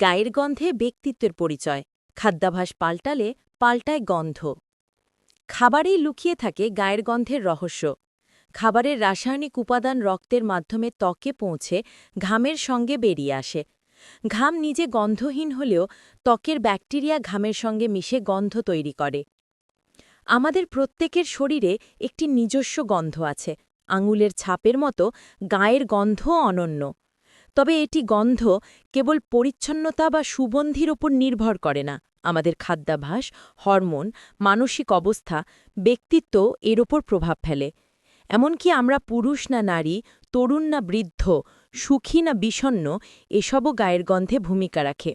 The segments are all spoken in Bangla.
গায়ের গন্ধে ব্যক্তিত্বের পরিচয়। খাদ্যাভাস পাল্টালে পাল্টায় গন্ধ। খাবারেই লুকিয়ে থাকে গায়ের গন্ধের রহস্য। খাবারের রাসায়নিক উপাদান রক্তের মাধ্যমে ত্বকে পৌঁছে, ঘামের সঙ্গে বেরিয়ে আসে। ঘাম নিজে গন্ধহীন হলেও ত্বকের ব্যাকটেরিয়া ঘামের সঙ্গে মিশে গন্ধ তৈরি করে। আমাদের প্রত্যেকের শরীরে একটি নিজস্ব গন্ধ আছে। আঙুলের ছাপের মতো গায়ের গন্ধও অনন্য। তবে এটি গন্ধ কেবল পরিচ্ছন্নতা বা সুগন্ধির ওপর নির্ভর করে না। আমাদের খাদ্যাভাস হরমোন, মানসিক অবস্থা, ব্যক্তিত্ব এর ওপর প্রভাব ফেলে। এমনকি আমরা পুরুষ না নারী, তরুণ না বৃদ্ধ, সুখী না বিষণ্ন, এসবও গায়ের গন্ধে ভূমিকা রাখে।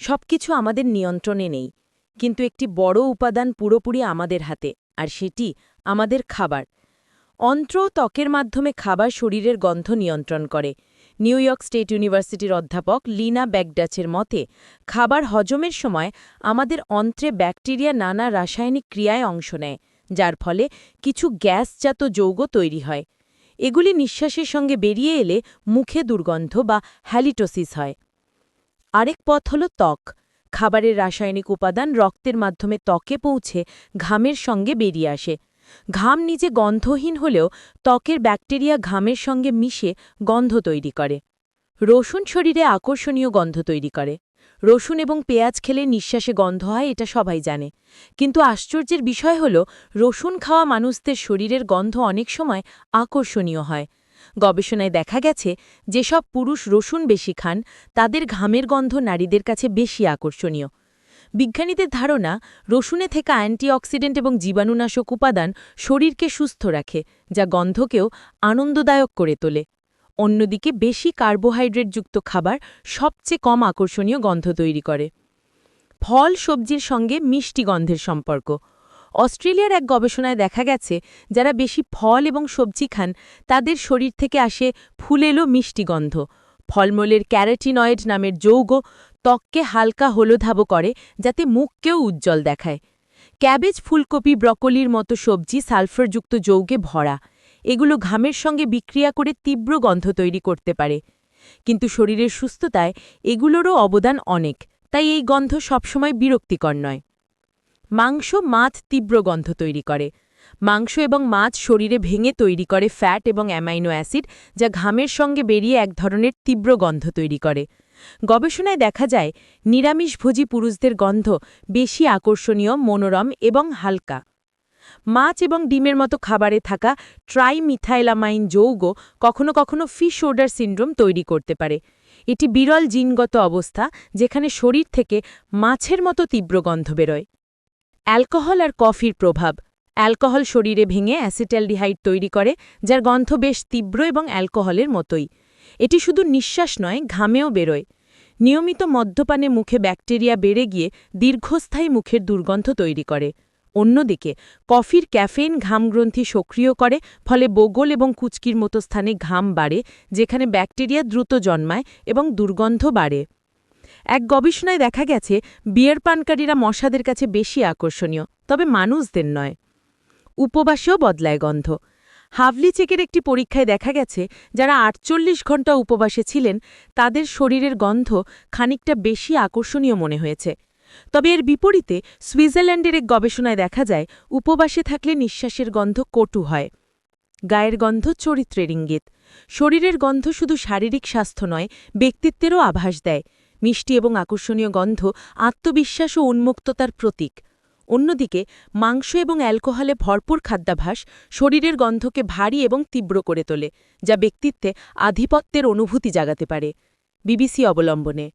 সবকিছু আমাদের নিয়ন্ত্রণে নেই। কিন্তু একটি বড় উপাদান পুরোপুরি আমাদের হাতে, আর সেটি আমাদের খাবার। অন্ত্র ত্বকের মাধ্যমে খাবার শরীরের গন্ধ নিয়ন্ত্রণ করে। নিউ ইয়র্ক স্টেট ইউনিভার্সিটির অধ্যাপক লিনা ব্যাকডাচের মতে, খাবার হজমের সময় আমাদের অন্ত্রে ব্যাকটেরিয়া নানা রাসায়নিক ক্রিয়ায় অংশ নেয়, যার ফলে কিছু গ্যাসজাত যৌগ তৈরি হয়। এগুলি নিঃশ্বাসের সঙ্গে বেরিয়ে এলে মুখে দুর্গন্ধ বা হ্যালিটোসিস হয়। আরেক পথ হল ত্বক। খাবারের রাসায়নিক উপাদান রক্তের মাধ্যমে ত্বকে পৌঁছে ঘামের সঙ্গে বেরিয়ে আসে। ঘাম নিজে গন্ধহীন হলেও ত্বকের ব্যাকটেরিয়া ঘামের সঙ্গে মিশে গন্ধ তৈরি করে। রসুন শরীরে আকর্ষণীয় গন্ধ তৈরি করে। রসুন এবং পেঁয়াজ খেলে নিঃশ্বাসে গন্ধ হয়, এটা সবাই জানে। কিন্তু আশ্চর্যের বিষয় হল, রসুন খাওয়া মানুষদের শরীরের গন্ধ অনেক সময় আকর্ষণীয় হয়। গবেষণায় দেখা গেছে, যেসব পুরুষ রসুন বেশি খান, তাদের ঘামের গন্ধ নারীদের কাছে বেশি আকর্ষণীয়। বিজ্ঞানীদের ধারণা, রসুনে থেকে অ্যান্টিঅক্সিডেন্ট এবং জীবাণুনাশক উপাদান শরীরকে সুস্থ রাখে, যা গন্ধকেও আনন্দদায়ক করে তোলে। অন্যদিকে বেশি কার্বোহাইড্রেটযুক্ত খাবার সবচেয়ে কম আকর্ষণীয় গন্ধ তৈরি করে। ফল, সবজির সঙ্গে মিষ্টি গন্ধের সম্পর্ক। অস্ট্রেলিয়ার এক গবেষণায় দেখা গেছে, যারা বেশি ফল এবং সবজি খান, তাদের শরীর থেকে আসে ফুলেলো মিষ্টি গন্ধ। ফলমূলের ক্যারাটিনয়েড নামের যৌগ ত্বককে হালকা হলুধাবো করে যাতে মুখকেও উজ্জ্বল দেখায়। ক্যাবেজ, ফুলকপি, ব্রকলির মতো সবজি সালফারযুক্ত যৌগে ভরা। এগুলো ঘামের সঙ্গে বিক্রিয়া করে তীব্র গন্ধ তৈরি করতে পারে। কিন্তু শরীরের সুস্থতায় এগুলোরও অবদান অনেক, তাই এই গন্ধ সবসময় বিরক্তিকর নয়। মাংস মাছ তীব্র গন্ধ তৈরি করে। মাংস এবং মাছ শরীরে ভেঙে তৈরি করে ফ্যাট এবং অ্যামাইনো অ্যাসিড যা ঘামের সঙ্গে বেরিয়ে এক ধরনের তীব্র গন্ধ তৈরি করে। গবেষণায় দেখা যায়, নিরামিষভোজী পুরুষদের গন্ধ বেশি আকর্ষণীয়, মনোরম এবং হালকা। মাছ এবং ডিমের মতো খাবারে থাকা ট্রাইমিথাইলামাইন যৌগ কখনো কখনো ফিশ ওডার সিন্ড্রোম তৈরি করতে পারে। এটি বিরল জিনগত অবস্থা, যেখানে শরীর থেকে মাছের মতো তীব্র গন্ধ বেরোয়। অ্যালকোহল আর কফির প্রভাব অ্যালকোহল শরীরে ভেঙে অ্যাসিটালডিহাইড তৈরি করে, যার গন্ধ বেশ তীব্র এবং অ্যালকোহলের মতোই। এটি শুধু নিঃশ্বাস নয়, ঘামেও বেরোয়। নিয়মিত মদ্যপানে মুখে ব্যাকটেরিয়া বেড়ে গিয়ে দীর্ঘস্থায়ী মুখের দুর্গন্ধ তৈরি করে। অন্যদিকে, কফির ক্যাফেইন ঘামগ্রন্থি সক্রিয় করে, ফলে বগল এবং কুচকির মতো স্থানে ঘাম বাড়ে, যেখানে ব্যাকটেরিয়া দ্রুত জন্মায় এবং দুর্গন্ধ বাড়ে। এক গবেষণায় দেখা গেছে, বিয়ার পানকারীরা মশাদের কাছে বেশি আকর্ষণীয়, তবে মানুষদের নয়। উপবাসেও বদলায় গন্ধ। হাভলি চেকের একটি পরীক্ষায় দেখা গেছে, যারা আটচল্লিশ ঘণ্টা উপবাসে ছিলেন, তাদের শরীরের গন্ধ খানিকটা বেশি আকর্ষণীয় মনে হয়েছে। তবে এর বিপরীতে সুইজারল্যান্ডের এক গবেষণায় দেখা যায়, উপবাসে থাকলে নিঃশ্বাসের গন্ধ কটু হয়। গায়ের গন্ধ চরিত্রের ইঙ্গিত। শরীরের গন্ধ শুধু শারীরিক স্বাস্থ্য নয়, ব্যক্তিত্বেরও আভাস দেয়। মিষ্টি এবং আকর্ষণীয় গন্ধ আত্মবিশ্বাস ও উন্মুক্ততার প্রতীক। অন্যদিকে, মাংস এবং অ্যালকোহলে ভরপুর খাদ্যাভাস শরীরের গন্ধকে ভারী এবং তীব্র করে তোলে, যা ব্যক্তিত্বে আধিপত্যের অনুভূতি জাগাতে পারে। বিবিসি অবলম্বনে।